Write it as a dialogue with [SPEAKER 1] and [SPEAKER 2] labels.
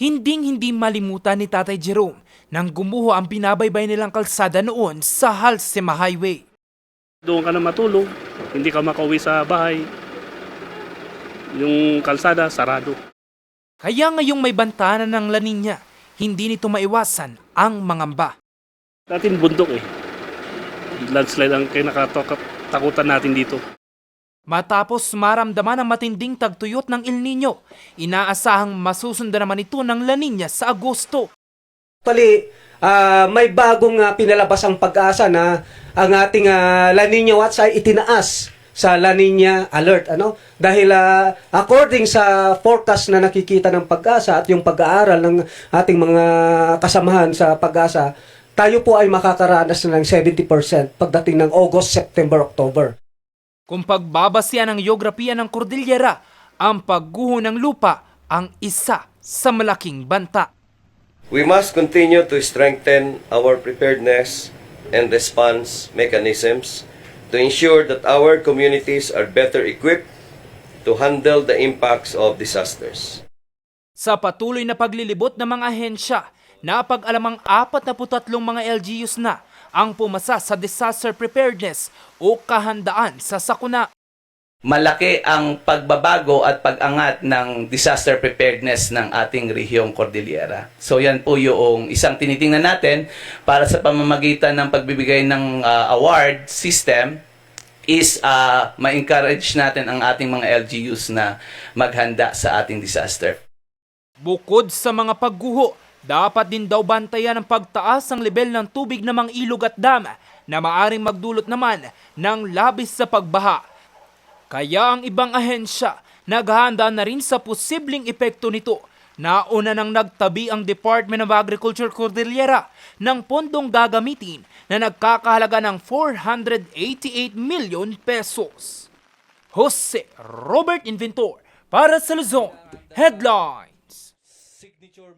[SPEAKER 1] Hinding-hindi malimutan ni Tatay Jerome nang gumuho ang binabaybay nilang kalsada noon sa Halsema Highway.
[SPEAKER 2] Doon ka na matulog, hindi ka makauwi sa bahay. Yung kalsada, sarado.
[SPEAKER 1] Kaya ngayong may bantana ng La Nina, hindi nito maiwasan ang mangamba.
[SPEAKER 2] Dating bundok eh. Landslide ang kinakatakutan natin dito.
[SPEAKER 1] Matapos maramdaman ang matinding tagtuyot ng El Nino, inaasahang masusundan naman ito ng La Nina sa Agosto.
[SPEAKER 3] Actually, ah, may bagong ah, pinalabas ang pag-asa na ang ating ah, La Nina Watch ay itinaas sa La Nina Alert. Ano? Dahil ah, according sa forecast na nakikita ng pag-asa at yung pag-aaral ng ating mga kasamahan sa pag-asa, tayo po ay makakaranas na ng 70% pagdating ng August, September, October.
[SPEAKER 1] Kung pagbabasya ng geografiya ng Cordillera, ang pagguho ng lupa ang isa sa malaking banta.
[SPEAKER 4] We must continue to strengthen our preparedness and response mechanisms to ensure that our communities are better equipped to handle the impacts of disasters.
[SPEAKER 1] Sa patuloy na paglilibot ng mga ahensya, napag-alamang 43 mga LGUs na ang pumasa sa disaster preparedness o kahandaan sa sakuna.
[SPEAKER 5] malaki ang pagbabago at pag-angat ng disaster preparedness ng ating rehiyong Cordillera. So yan po yung isang tinitingnan natin para sa pamamagitan ng pagbibigay ng uh, award system is uh, ma-encourage natin ang ating mga LGUs na maghanda sa ating disaster.
[SPEAKER 1] Bukod sa mga pagguho, dapat din daw bantayan ang pagtaas ng level ng tubig ng mga ilog at dam na maaring magdulot naman ng labis sa pagbaha. Kaya ang ibang ahensya naghahanda na rin sa posibleng epekto nito. Nauna nang nagtabi ang Department of Agriculture Cordillera ng pondong gagamitin na nagkakahalaga ng 488 million pesos. Jose Robert Inventor para sa Luzon. Headline